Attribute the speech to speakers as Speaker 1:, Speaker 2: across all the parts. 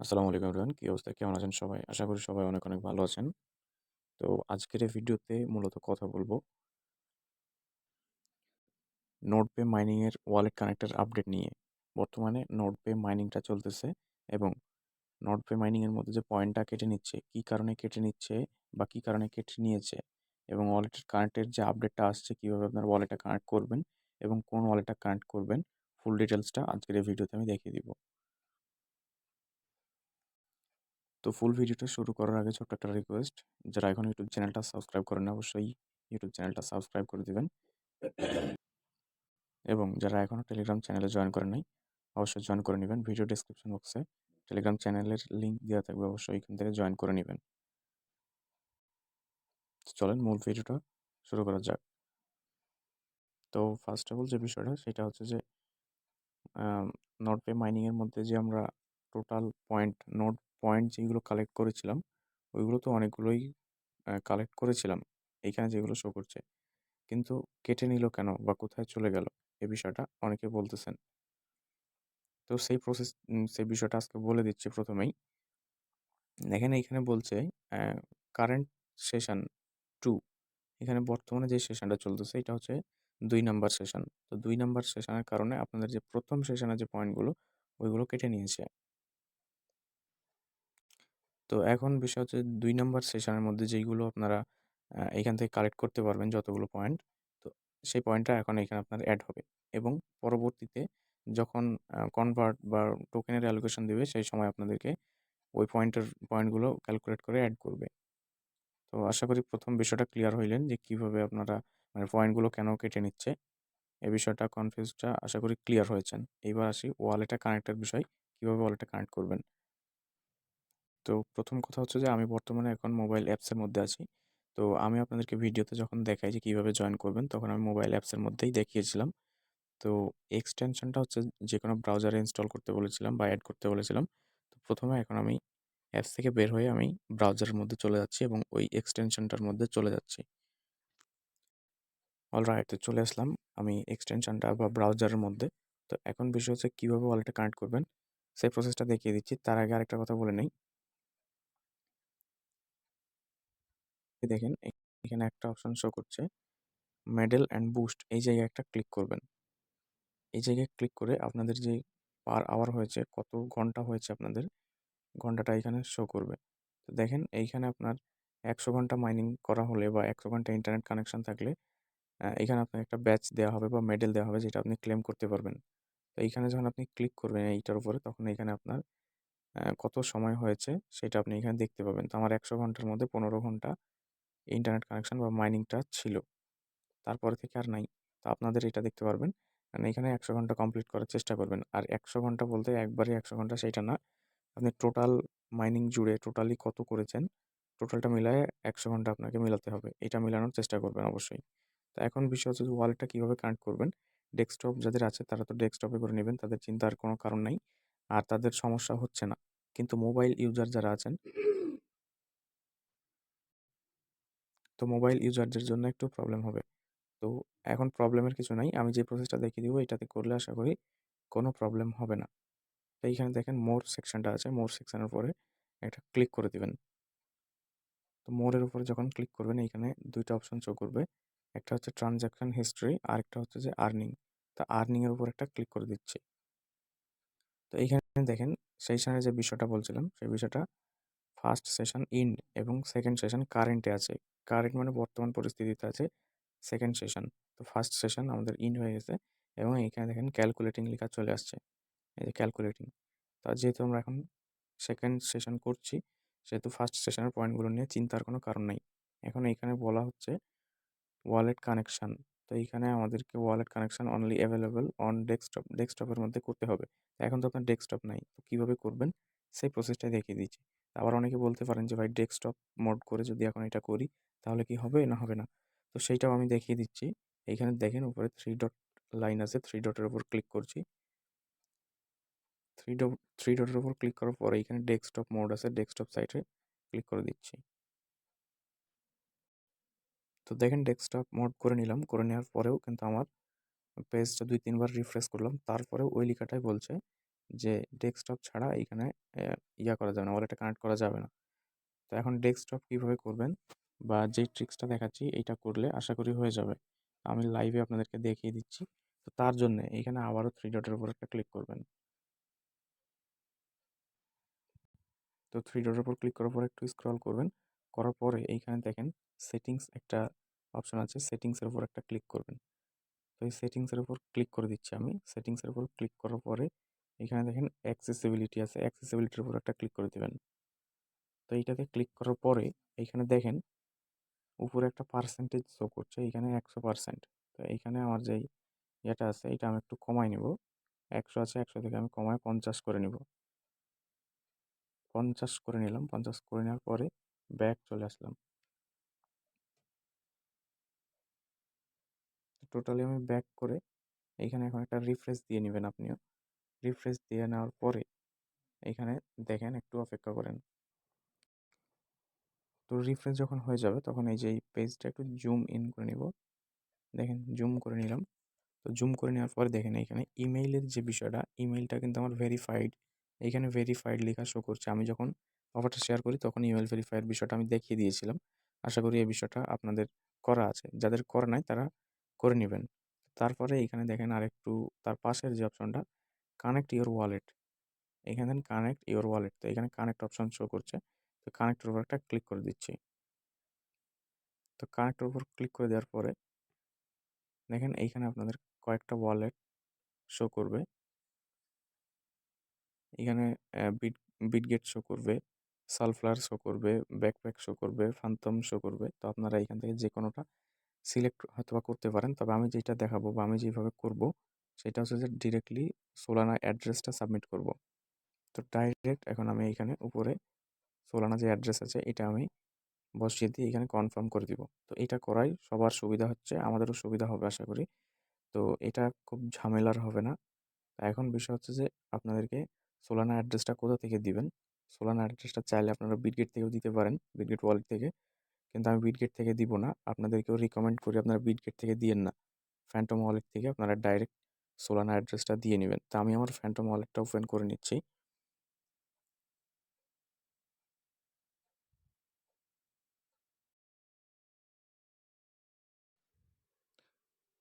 Speaker 1: আসসালামু আলাইকুম এভরিওয়ান, কী অবস্থা? কেমন আছেন সবাই? আশা করি সবাই অনেক অনেক ভালো আছেন। তো আজকের এই ভিডিওতে মূলত কথা বলব নোটপে মাইনিংয়ের ওয়ালেট কানেক্টর আপডেট নিয়ে। বর্তমানে নোটপে মাইনিংটা চলতেছে এবং নোটপে মাইনিংয়ের মধ্যে যে পয়েন্টটা কেটে নিচ্ছে, কী কারণে কেটে নিচ্ছে বা কী কারণে কেটে নিয়েছে এবং ওয়ালেটের কানেক্টের যে আপডেটটা আসছে, কীভাবে আপনার ওয়ালেটটা কানেক্ট করবেন এবং কোন ওয়ালেটটা কানেক্ট করবেন ফুল ডিটেলসটা আজকের এই ভিডিওতে আমি দেখিয়ে দিব। তো ফুল ভিডিওটা শুরু করার আগে ছোট্ট একটা রিকোয়েস্ট যারা এখন ইউটিউব চ্যানেলটা সাবস্ক্রাইব করেন অবশ্যই ইউটিউব চ্যানেলটা সাবস্ক্রাইব করে দেবেন। এবং যারা এখনও টেলিগ্রাম চ্যানেলে জয়েন করেন নাই, অবশ্যই জয়েন করে নেবেন ভিডিও ডিসক্রিপশন বক্সে টেলিগ্রাম চ্যানেলের লিঙ্ক দেওয়া থাকবে, অবশ্যই এখান থেকে জয়েন করে নেবেন। চলেন মূল ভিডিওটা শুরু করা যাক। তো ফার্স্ট অফ অল যে বিষয়টা, সেটা হচ্ছে যে নোট পে মাইনিংয়ের মধ্যে যে আমরা টোটাল পয়েন্ট নোট পয়েন্ট যেগুলো কালেক্ট করেছিলাম, ওইগুলো তো অনেকগুলোই কালেক্ট করেছিলাম, এইখানে যেগুলো শো করছে। কিন্তু কেটে নিল কেন বা কোথায় চলে গেল, এ বিষয়টা অনেকে বলতেছেন। তো সেই প্রসেস সেই বিষয়টা আজকে বলে দিচ্ছি প্রথমেই। দেখেন এইখানে বলছে কারেন্ট সেশন টু এখানে বর্তমানে যে সেশনটা চলতেছে, এটা হচ্ছে দুই নাম্বার সেশন তো দুই নাম্বার সেশনের কারণে আপনাদের যে প্রথম সেশনের যে পয়েন্টগুলো ওইগুলো কেটে নিয়েছে। তো এখন বিষয় হচ্ছে দুই নম্বর সেশনের মধ্যে যেইগুলো আপনারা এখান থেকে কালেক্ট করতে পারবেন যতগুলো পয়েন্ট তো সেই পয়েন্টটা এখন এখানে আপনার অ্যাড হবে এবং পরবর্তীতে যখন কনভার্ট বা টোকেনের অ্যালোকেশন দেবে সেই সময় আপনাদেরকে ওই পয়েন্টের পয়েন্টগুলো ক্যালকুলেট করে অ্যাড করবে। তো আশা করি প্রথম বিষয়টা ক্লিয়ার হইলেন যে কীভাবে আপনারা মানে পয়েন্টগুলো কেন কেটে নিচ্ছে, এই বিষয়টা কনফিউজটা আশা করি ক্লিয়ার হয়েছেন। এইবার আসি ওয়ালেটে কানেক্টের বিষয়, কীভাবে ওয়ালেটে কানেক্ট করবেন? তো প্রথম কথা হচ্ছে যে, আমি বর্তমানে এখন মোবাইল অ্যাপসের মধ্যে আছি। তো আমি আপনাদেরকে ভিডিওতে যখন দেখাই যে, কীভাবে জয়েন করবেন, তখন আমি মোবাইল অ্যাপসের মধ্যেই দেখিয়েছিলাম। তো এক্সটেনশনটা হচ্ছে যে, কোনো ব্রাউজারে ইনস্টল করতে বলেছিলাম বা অ্যাড করতে বলেছিলাম। তো প্রথমে এখন আমি অ্যাপস থেকে বের হয়ে আমি ব্রাউজারের মধ্যে চলে যাচ্ছি এবং ওই এক্সটেনশনটার মধ্যে চলে যাচ্ছি। অলরাইট তো চলে আসলাম আমি এক্সটেনশনটা বা ব্রাউজারের মধ্যে। তো এখন বিষয় হচ্ছে কীভাবে ওয়ালেটে কানেক্ট করবেন, সেই প্রসেসটা দেখিয়ে দিচ্ছি। তার আগে আরেকটা কথা বলে নেই। দেখেন এখানে একটা অপশন শো করছে মেডেল অ্যান্ড বুস্ট এই জায়গায় একটা ক্লিক করবেন। এই জায়গায় ক্লিক করে আপনাদের যে পার আওয়ার হয়েছে, কত ঘণ্টা হয়েছে আপনাদের, ঘন্টাটা এখানে শো করবে। তো দেখেন, এইখানে আপনার একশো ঘণ্টা মাইনিং করা হলে বা একশো ঘণ্টা ইন্টারনেট কানেকশন থাকলে এখানে আপনার একটা ব্যাচ দেওয়া হবে বা মেডেল দেওয়া হবে যেটা আপনি ক্লেম করতে পারবেন। তো এইখানে যখন আপনি ক্লিক করবেন এইটার উপরে, তখন এখানে আপনার কত সময় হয়েছে, সেটা আপনি এখানে দেখতে পাবেন। তো আমার একশো ঘণ্টার মধ্যে পনেরো ঘণ্টা ইন্টারনেট কানেকশান বা মাইনিংটা ছিল। তারপরে থেকে আর নাই। তো আপনাদের এটা দেখতে পারবেন। কারণ এখানে একশো ঘণ্টা কমপ্লিট করার চেষ্টা করবেন। আর একশো ঘণ্টা বলতে একবারে একশো ঘণ্টা সেটা না। আপনি টোটাল মাইনিং জুড়ে টোটালি কত করেছেন টোটালটা মিলায় একশো ঘণ্টা আপনাকে মেলাতে হবে। এটা মেলানোর চেষ্টা করবেন অবশ্যই। তো এখন বিষয় হচ্ছে ওয়ালেটটা কীভাবে কানেক্ট করবেন? ডেস্কটপ যাদের আছে তারা তো ডেস্কটপে করে নেবেন, তাদের চিন্তার কোনো কারণ নাই। আর তাদের সমস্যা হচ্ছে না। কিন্তু মোবাইল ইউজার যারা আছেন তো মোবাইল ইউজারদের জন্য একটু প্রবলেম হবে। তো এখন প্রবলেমের কিছু নাই। আমি যে প্রসেসটা দেখিয়ে দিব, এটাতে করলে আশা করি কোনো প্রবলেম হবে না। তো এইখানে দেখেন মোর সেকশনটা আছে। মোর সেকশনের পরে একটা ক্লিক করে দিবেন। তো মোরের উপরে যখন ক্লিক করবেন, এইখানে দুইটা অপশন শো করবে। একটা হচ্ছে ট্রানজ্যাকশন হিস্ট্রি আর একটা হচ্ছে যে আর্নিং তা আর্নিংয়ের উপর একটা ক্লিক করে দিচ্ছি। তো এইখানে দেখেন সময় যে বিষয়টা বলছিলাম, সেই বিষয়টা ফার্স্ট সেশন ইন্ড এবং সেকেন্ড সেশন কারেন্টে আছে। কারেন্ট মানে বর্তমান পরিস্থিতিতে আছে সেকেন্ড সেশন তো ফার্স্ট সেশন আমাদের ইন হয়ে গেছে এবং এখানে দেখেন ক্যালকুলেটিং লেখা চলে আসছে, এই যে ক্যালকুলেটিং তা যেহেতু আমরা এখন সেকেন্ড সেশন করছি, সেহেতু ফার্স্ট সেশনের পয়েন্টগুলো নিয়ে চিন্তার কোনো কারণ নেই, এখন এইখানে বলা হচ্ছে ওয়ালেট কানেকশান তো এইখানে আমাদেরকে wallet connection only available on desktop ডেস্কটপের মধ্যে করতে হবে এখন তো আপনার ডেস্কটপ নাই, তো কীভাবে করবেন? সেই প্রসেসটাই দেখিয়ে দিচ্ছি আবার অনেকে বলতে পারেন যে, ভাই, ডেস্কটপ মোড করে যদি এখন এটা করি, তাহলে কি হবে না হবে না? তো সেইটাও আমি দেখিয়ে দিচ্ছি। এইখানে দেখেন উপরে থ্রি ডট লাইন আছে থ্রি ডটের উপর ক্লিক করছি। থ্রি ডট থ্রি ডটের উপর ক্লিক করার পরে এখানে ডেস্কটপ মোড আছে, ডেস্কটপ সাইটে ক্লিক করে দিচ্ছি। তো দেখেন ডেস্কটপ মোড করে নিলাম, করে নেওয়ার পরেও কিন্তু আমার পেজটা দুই, তিনবার রিফ্রেশ করলাম। তারপরেও ওই লেখাটাই বলছে যে, ডেস্কটপ ছাড়া এইখানে ইয়া করা যাবে না ওয়ালেটে কানেক্ট করা যাবে না। তো এখন ডেস্কটপ কীভাবে করবেন বা যেই ট্রিক্সটা দেখাচ্ছি, এইটা করলে আশা করি হয়ে যাবে। আমি লাইভে আপনাদেরকে দেখিয়ে দিচ্ছি। তো তার জন্য এইখানে আবারও থ্রি ডটের উপর একটা ক্লিক করবেন। তো থ্রি ডটের উপর ক্লিক করার পর একটু স্ক্রল করবেন। করার পরে এইখানে দেখেন সেটিংস একটা অপশন আছে সেটিংসের উপর একটা ক্লিক করবেন। তো এই সেটিংসের উপর ক্লিক করে দিচ্ছি আমি। সেটিংসের উপর ক্লিক করার পরে এখানে দেখেন অ্যাক্সেসিবিলিটি আছে। অ্যাক্সেসিবিলিটির উপর একটা ক্লিক করে দেবেন। তো এইটাতে ক্লিক করার পরে এইখানে দেখেন উপরে একটা পার্সেন্টেজ শো করছে, এখানে একশো পার্সেন্ট তো এইখানে আমার যেই ইয়েটা আছে এটা আমি একটু কমাই নেব। একশো আছে, একশো থেকে আমি কমায় পঞ্চাশ করে নিব। পঞ্চাশ করে নিলাম, পঞ্চাশ করে নেওয়ার পরে ব্যাক চলে আসলাম। টোটালি আমি ব্যাক করে এইখানে এখন একটা রিফ্রেশ দিয়ে নেবেন আপনিও। রিফ্রেশ দিয়ে নেওয়ার পরে এইখানে দেখেন একটু অপেক্ষা করেন। তো রিফ্রেশ যখন হয়ে যাবে তখন এই যে এই পেজটা একটু জুম ইন করে নিব। দেখেন জুম করে নিলাম। তো জুম করে নেওয়ার পরে দেখেন এখানে ইমেইলের যে বিষয়টা ইমেইলটা কিন্তু আমার ভেরিফাইড এইখানে ভেরিফাইড লেখা শো করছে। আমি যখন অফারটা শেয়ার করি তখন ইমেল ভেরিফাইড বিষয়টা আমি দেখিয়ে দিয়েছিলাম। আশা করি এই বিষয়টা আপনাদের করা আছে। যাদের করা নাই তারা করে নেবেন। তারপরে এখানে দেখেন আরেকটু তার পাশের যে অপশনটা কানেক্ট ইওর ওয়ালেট এখানে কানেক্ট ইওর ওয়ালেট তো এখানে কানেক্ট অপশন শো করছে। তো কানেক্টের উপর একটা ক্লিক করে দিচ্ছি। তো কানেক্টের উপর ক্লিক করে দেওয়ার পরে দেখেন এইখানে আপনাদের কয়েকটা ওয়ালেট শো করবে। এখানে বিট বিটগেট শো করবে সালফ্লার শো করবে ব্যাকপ্যাক শো করবে ফান্তম শো করবে। তো আপনারা এখান থেকে যে কোনোটা সিলেক্ট হয়তো করতে পারেন। তবে আমি যেটা দেখাবো বা আমি যেভাবে করব সেটা হচ্ছে যে ডিরেক্টলি সোলানা অ্যাড্রেসটা সাবমিট করব। তো ডাইরেক্ট এখন আমি এখানে উপরে সোলানা যে অ্যাড্রেস আছে, এটা আমি বসিয়ে দিয়ে এখানে কনফার্ম করে দিব। তো এটা করাই সবার সুবিধা হচ্ছে, আমাদেরও সুবিধা হবে আশা করি। তো এটা খুব ঝামেলার হবে না। এখন বিষয় হচ্ছে যে আপনাদেরকে সোলানা অ্যাড্রেসটা কোথা থেকে দিবেন? সোলানা অ্যাড্রেসটা চাইলে আপনারা বিটগেট থেকেও দিতে পারেন বিটগেট ওয়ালেট থেকে। কিন্তু আমি বিটগেট থেকে দিব না। আপনাদেরকেও রিকমেন্ড করি, আপনারা বিটগেট থেকে দিয়েন না। ফ্যান্টম ওয়ালেট থেকে আপনারা ডাইরেক্ট সোলানা অ্যাড্রেসটা দিয়ে নেবেন। তা আমি আমার ফ্যান্টম ওয়ালেটটা ওপেন করে নিচ্ছি।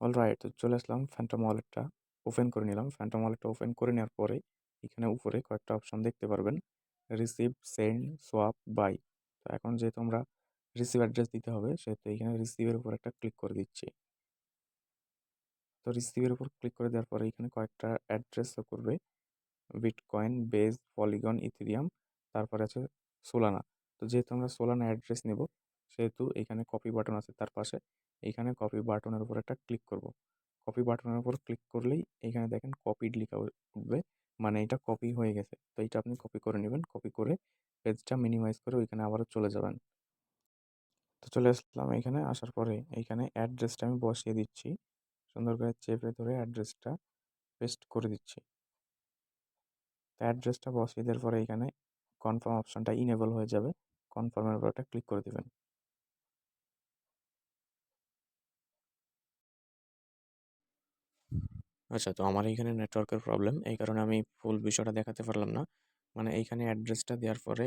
Speaker 1: অল রাইট তো চলে আসলাম ফ্যান্টম ওয়ালেটটা ওপেন করে নিলাম। ফ্যান্টম ওয়ালেটটা ওপেন করে নেওয়ার পরে এখানে উপরে কয়েকটা অপশন দেখতে পারবেন। রিসিভ সেন্ড সোয়াপ বাই তো এখন যেহেতু আমরা রিসিভ অ্যাড্রেস দিতে হবে, সেহেতু এখানে রিসিভের উপর একটা ক্লিক করে দিচ্ছি। তো রিসিভের উপর ক্লিক করে দেওয়ার পরে এখানে কয়েকটা অ্যাড্রেস করবে। বিটকয়েন বেজ পলিগন ইথিরিয়াম তারপরে আছে সোলানা তো যেহেতু আমরা সোলানা অ্যাড্রেস নেব, সেহেতু এখানে কপি বাটন আছে তার পাশে। এইখানে কপি বাটনের উপর একটা ক্লিক করব। কপি বাটনের উপর ক্লিক করলেই এইখানে দেখেন কপিড লেখা উঠবে মানে এটা কপি হয়ে গেছে। তো এটা আপনি কপি করে নেবেন কপি করে পেজটা মিনিমাইজ করে ওইখানে আবারও চলে যাবেন। তো চলে আসলাম এখানে, আসার পরে এইখানে অ্যাড্রেসটা আমি বসিয়ে দিচ্ছি। সুন্দর করে চেপে ধরে অ্যাড্রেসটা পেস্ট করে দিচ্ছি। তো অ্যাড্রেসটা বসিয়ে দেওয়ার পরে এখানে কনফার্ম অপশানটা ইনেবল হয়ে যাবে। কনফার্মের উপর একটা ক্লিক করে দেবেন। আচ্ছা তো আমার এইখানে নেটওয়ার্কের প্রবলেম এই কারণে আমি ফুল বিষয়টা দেখাতে পারলাম না। মানে এইখানে অ্যাড্রেসটা দেওয়ার পরে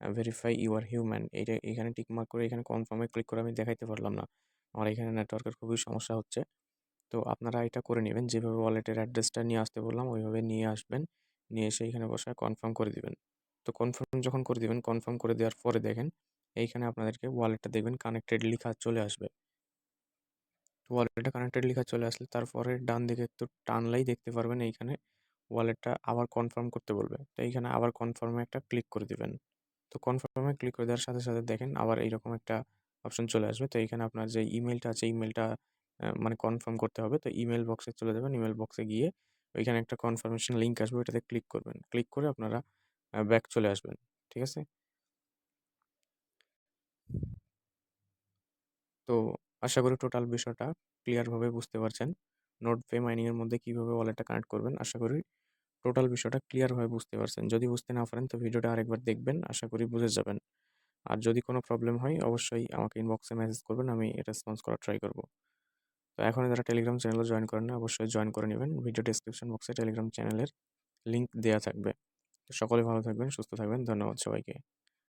Speaker 1: ভেরিফাই ইউ আর হিউম্যান এইটা এখানে টিকমার্ক করে এখানে কনফার্মে ক্লিক করে আমি দেখাইতে পারলাম না। আমার এখানে নেটওয়ার্কের খুবই সমস্যা হচ্ছে। তো আপনারা এটা করে নেবেন। যেভাবে ওয়ালেটের অ্যাড্রেসটা নিয়ে আসতে বললাম, ওইভাবে নিয়ে আসবেন। নিয়ে এসে এখানে বসে কনফার্ম করে দিবেন। তো কনফার্ম যখন করে দিবেন কনফার্ম করে দেওয়ার পরে দেখেন, এইখানে আপনাদেরকে ওয়ালেটটা দেখবেন কানেক্টেড লেখা চলে আসবে। ওয়ালেটটা কানেক্টেড লেখা চলে আসলে তারপরে ডান দিকে একটু টানলেই দেখতে পারবেন, এইখানে ওয়ালেটটা আবার কনফার্ম করতে বলবে। তো এইখানে আবার কনফার্মে একটা ক্লিক করে দিবেন। তো কনফার্মে ক্লিক করে দেওয়ার সাথে সাথে দেখেন, আবার এইরকম একটা অপশন চলে আসবে। তো এইখানে আপনার যে ইমেলটা আছে ইমেলটা মানে কনফার্ম করতে হবে। তো ইমেল বক্সে চলে যাবেন। ইমেল বক্সে গিয়ে ওইখানে একটা কনফার্মেশন লিঙ্ক আসবে। ওইটাতে ক্লিক করবেন। ক্লিক করে আপনারা ব্যাক চলে আসবেন। ঠিক আছে? তো আশা করি টোটাল বিষয়টা ক্লিয়ারভাবে বুঝতে পারছেন। নোট পে মাইনিংয়ের মধ্যে কীভাবে ওয়ালেটটা কানেক্ট করবেন, আশা করি টোটাল বিষয়টা ক্লিয়ারভাবে বুঝতে পারছেন। যদি বুঝতে না পারেন, তো ভিডিওটা আরেকবার দেখবেন, আশা করি বুঝে যাবেন। আর যদি কোনো প্রবলেম হয়, অবশ্যই আমাকে ইনবক্সে মেসেজ করবেন, আমি রেসপন্স করার ট্রাই করব। তো এখন যারা টেলিগ্রাম চ্যানেলে জয়েন করেন না অবশ্যই জয়েন করে নেবেন ভিডিও ডিসক্রিপশন বক্সে টেলিগ্রাম চ্যানেলের লিঙ্ক দেওয়া থাকবে। সকলে ভালো থাকবেন, সুস্থ থাকবেন। ধন্যবাদ সবাইকে।